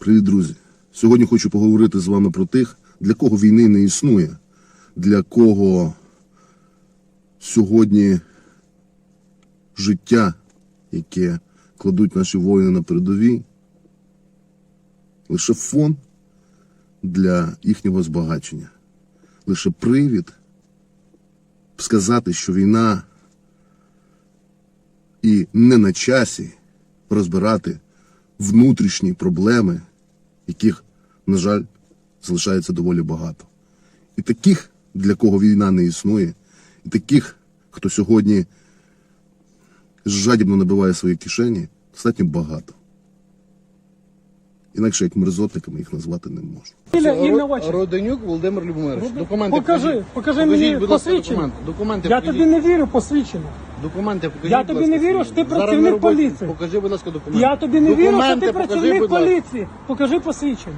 Привіт, друзі! Сьогодні хочу поговорити з вами про тих, для кого війни не існує, для кого сьогодні життя, яке кладуть наші воїни на передовій, лише фон для їхнього збагачення, лише привід сказати, що війна і не на часі розбирати внутрішні проблеми, яких, на жаль, залишається доволі багато. І таких, для кого війна не існує, і таких, хто сьогодні жадібно набиває свої кишені, достатньо багато. Інакше як мерзотниками їх назвати не Ілля Ро- Роденюк Володимир Любомирович. Документи Покажи, покажи Покажіть, мені будь ласка, посвідчення. документи. Документи Я покажіть. тобі не вірю посвідчення. Документи покажіть. Я тобі не вірю, що ти працівник поліції. Покажи, будь ласка, документи. Я тобі не вірю, що ти працівник поліції. Покажи посвідчення.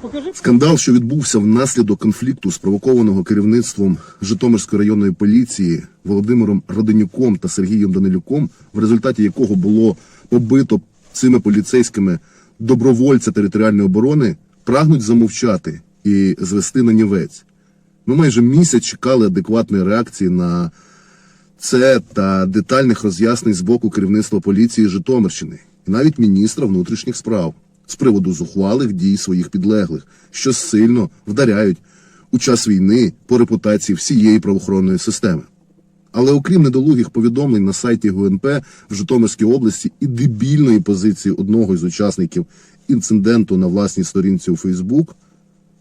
Покажи. Скандал, що відбувся внаслідок конфлікту, спровокованого керівництвом Житомирської районної поліції Володимиром Роденюком та Сергієм Данилюком, в результаті якого було побито цими поліцейськими добровольця територіальної оборони, прагнуть замовчати і звести на нівець. Ми майже місяць чекали адекватної реакції на це та детальних роз'яснень з боку керівництва поліції Житомирщини і навіть міністра внутрішніх справ з приводу зухвалих дій своїх підлеглих, що сильно вдаряють у час війни по репутації всієї правоохоронної системи. Але окрім недолугих повідомлень на сайті ГУНП в Житомирській області і дебільної позиції одного із учасників інциденту на власній сторінці у Фейсбук,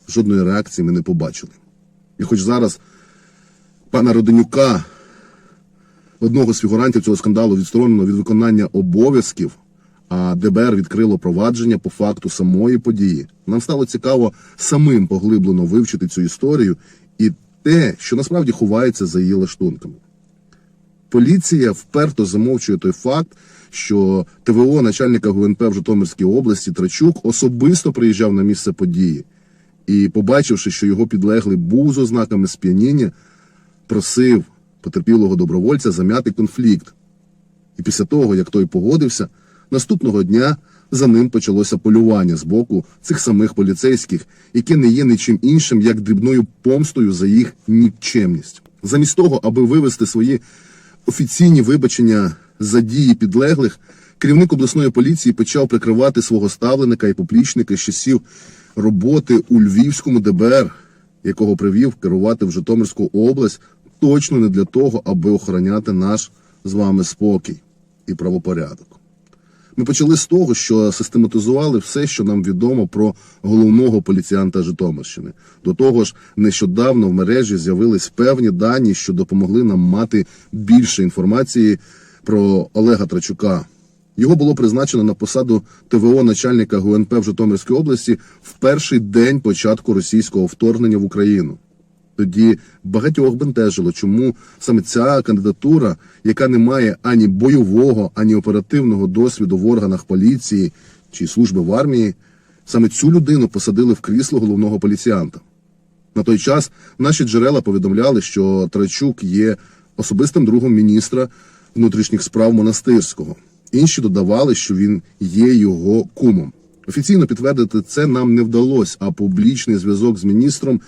жодної реакції ми не побачили. І хоч зараз пана Роденюка одного з фігурантів цього скандалу відсторонено від виконання обов'язків, а ДБР відкрило провадження по факту самої події. Нам стало цікаво самим поглиблено вивчити цю історію і те, що насправді ховається за її лаштунками. Поліція вперто замовчує той факт, що ТВО начальника ГУНП в Житомирській області Трачук особисто приїжджав на місце події і, побачивши, що його підлеглий був з ознаками сп'яніння, просив потерпілого добровольця зам'яти конфлікт. І після того, як той погодився, наступного дня за ним почалося полювання з боку цих самих поліцейських, яке не є нічим іншим, як дрібною помстою за їх нікчемність. Замість того, аби вивести свої офіційні вибачення за дії підлеглих, керівник обласної поліції почав прикривати свого ставленика і поплічника з часів роботи у Львівському ДБР, якого привів керувати в Житомирську область, точно не для того, аби охороняти наш з вами спокій і правопорядок. Ми почали з того, що систематизували все, що нам відомо про головного поліціянта Житомирщини. До того ж, нещодавно в мережі з'явились певні дані, що допомогли нам мати більше інформації про Олега Трачука. Його було призначено на посаду ТВО начальника ГУНП в Житомирській області в перший день початку російського вторгнення в Україну. Тоді багатьох бентежило, чому саме ця кандидатура, яка не має ані бойового, ані оперативного досвіду в органах поліції чи служби в армії, саме цю людину посадили в крісло головного поліціянта. На той час наші джерела повідомляли, що Трачук є особистим другом міністра внутрішніх справ монастирського. Інші додавали, що він є його кумом. Офіційно підтвердити це нам не вдалося, а публічний зв'язок з міністром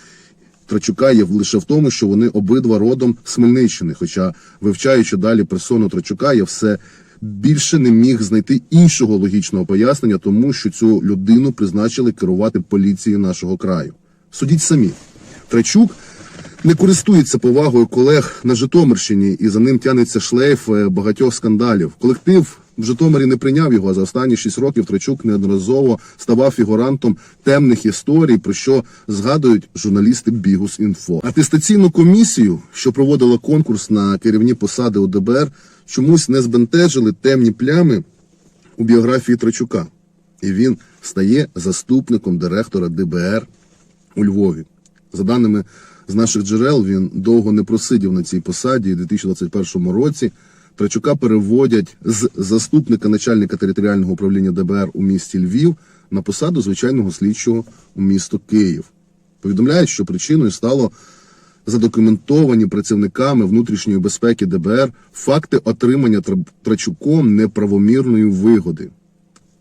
Трачука є лише в тому, що вони обидва родом з Хмельниччини. Хоча, вивчаючи далі персону Трачука, я все більше не міг знайти іншого логічного пояснення, тому що цю людину призначили керувати поліцією нашого краю. Судіть самі. Трачук не користується повагою колег на Житомирщині, і за ним тянеться шлейф е, багатьох скандалів. Колектив в Житомирі не прийняв його. а За останні шість років Трачук неодноразово ставав фігурантом темних історій, про що згадують журналісти Бігус Інфо. Атестаційну комісію, що проводила конкурс на керівні посади у ДБР, чомусь не збентежили темні плями у біографії Трачука, і він стає заступником директора ДБР у Львові. За даними з наших джерел, він довго не просидів на цій посаді. У 2021 році Трачука переводять з заступника начальника територіального управління ДБР у місті Львів на посаду звичайного слідчого у місто Київ. Повідомляють, що причиною стало задокументовані працівниками внутрішньої безпеки ДБР факти отримання Трачуком неправомірної вигоди.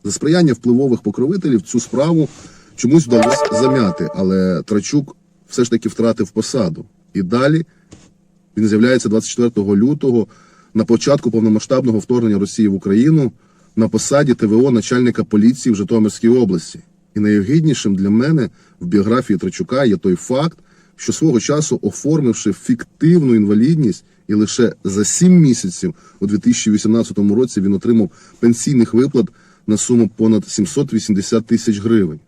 За сприяння впливових покровителів цю справу чомусь вдалося зам'яти, але Трачук все ж таки втратив посаду. І далі він з'являється 24 лютого на початку повномасштабного вторгнення Росії в Україну на посаді ТВО начальника поліції в Житомирській області. І найогіднішим для мене в біографії Трачука є той факт, що свого часу, оформивши фіктивну інвалідність, і лише за 7 місяців у 2018 році він отримав пенсійних виплат на суму понад 780 тисяч гривень.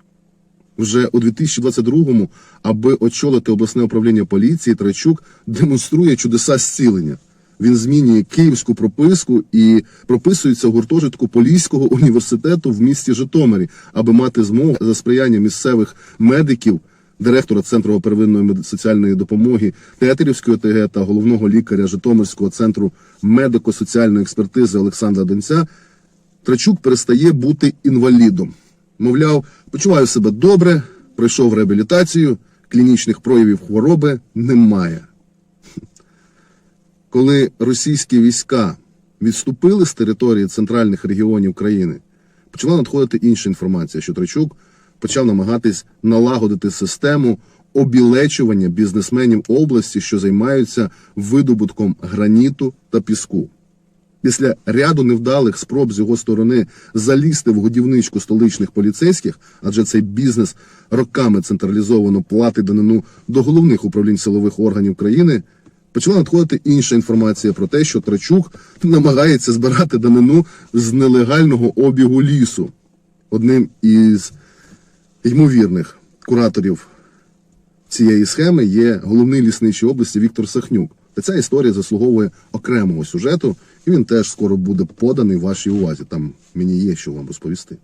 Вже у 2022-му, аби очолити обласне управління поліції, Трачук демонструє чудеса зцілення. Він змінює київську прописку і прописується в гуртожитку Поліського університету в місті Житомирі, аби мати змогу за сприяння місцевих медиків, директора Центру первинної соціальної допомоги Театрівської ОТГ та головного лікаря Житомирського центру медико-соціальної експертизи Олександра Донця, Трачук перестає бути інвалідом. Мовляв, почуваю себе добре, пройшов реабілітацію, клінічних проявів хвороби немає. Коли російські війська відступили з території центральних регіонів країни, почала надходити інша інформація, що Трачук почав намагатись налагодити систему обілечування бізнесменів області, що займаються видобутком граніту та піску. Після ряду невдалих спроб з його сторони залізти в годівничку столичних поліцейських, адже цей бізнес роками централізовано платить данину до головних управлінь силових органів країни, почала надходити інша інформація про те, що Трачук намагається збирати данину з нелегального обігу лісу. Одним із ймовірних кураторів цієї схеми є головний лісничий області Віктор Сахнюк. Та ця історія заслуговує окремого сюжету, і він теж скоро буде поданий вашій увазі. Там мені є що вам розповісти.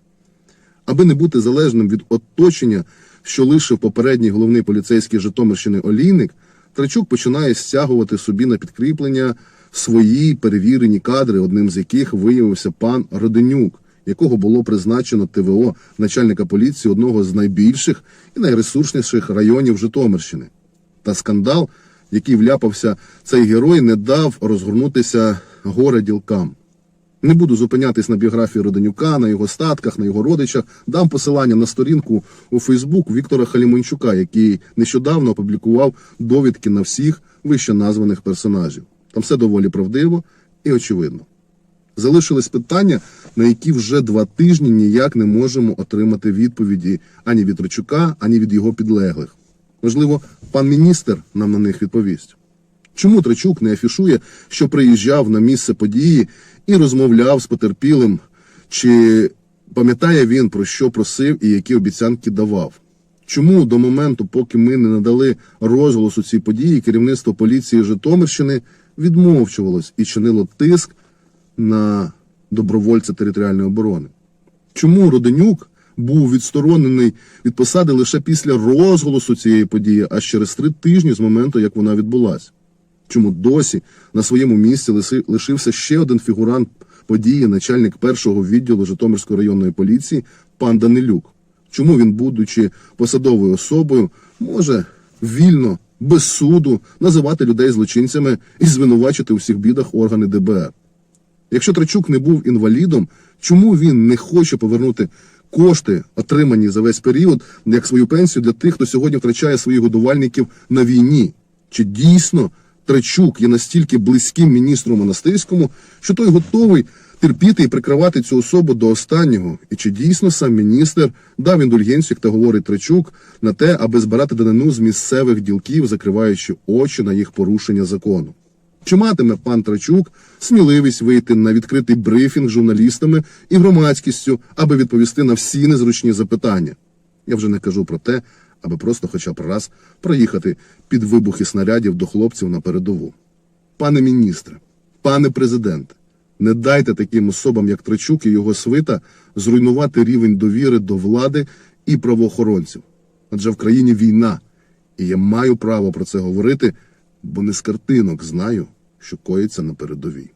Аби не бути залежним від оточення, що лишив попередній головний поліцейський Житомирщини Олійник, Трачук починає стягувати собі на підкріплення свої перевірені кадри, одним з яких виявився пан Роденюк, якого було призначено ТВО начальника поліції одного з найбільших і найресурсніших районів Житомирщини. Та скандал, який вляпався цей герой, не дав розгорнутися горе ділкам. Не буду зупинятись на біографії Роденюка, на його статках, на його родичах. Дам посилання на сторінку у Фейсбук Віктора Халімончука, який нещодавно опублікував довідки на всіх вище названих персонажів. Там все доволі правдиво і очевидно. Залишились питання, на які вже два тижні ніяк не можемо отримати відповіді ані від Рочука, ані від його підлеглих. Можливо, пан міністр нам на них відповість. Чому Трачук не афішує, що приїжджав на місце події і розмовляв з потерпілим? Чи пам'ятає він про що просив і які обіцянки давав? Чому до моменту, поки ми не надали розголосу цій події, керівництво поліції Житомирщини відмовчувалось і чинило тиск на добровольця територіальної оборони? Чому Роденюк був відсторонений від посади лише після розголосу цієї події, аж через три тижні з моменту, як вона відбулася? Чому досі на своєму місці лишився ще один фігурант події, начальник першого відділу Житомирської районної поліції пан Данилюк? Чому він, будучи посадовою особою, може вільно, без суду називати людей злочинцями і звинувачити у всіх бідах органи ДБР? Якщо Трачук не був інвалідом, чому він не хоче повернути кошти, отримані за весь період, як свою пенсію для тих, хто сьогодні втрачає своїх годувальників на війні? Чи дійсно Трачук є настільки близьким міністру монастирському, що той готовий терпіти і прикривати цю особу до останнього? І чи дійсно сам міністр дав індульгенцію, як та говорить Трачук, на те, аби збирати данину з місцевих ділків, закриваючи очі на їх порушення закону? Чи матиме пан Трачук сміливість вийти на відкритий брифінг журналістами і громадськістю, аби відповісти на всі незручні запитання? Я вже не кажу про те, аби просто хоча б раз проїхати під вибухи снарядів до хлопців на передову. Пане міністре, пане президенте, не дайте таким особам, як Трачук і його свита, зруйнувати рівень довіри до влади і правоохоронців. Адже в країні війна, і я маю право про це говорити, бо не з картинок знаю, що коїться на передовій.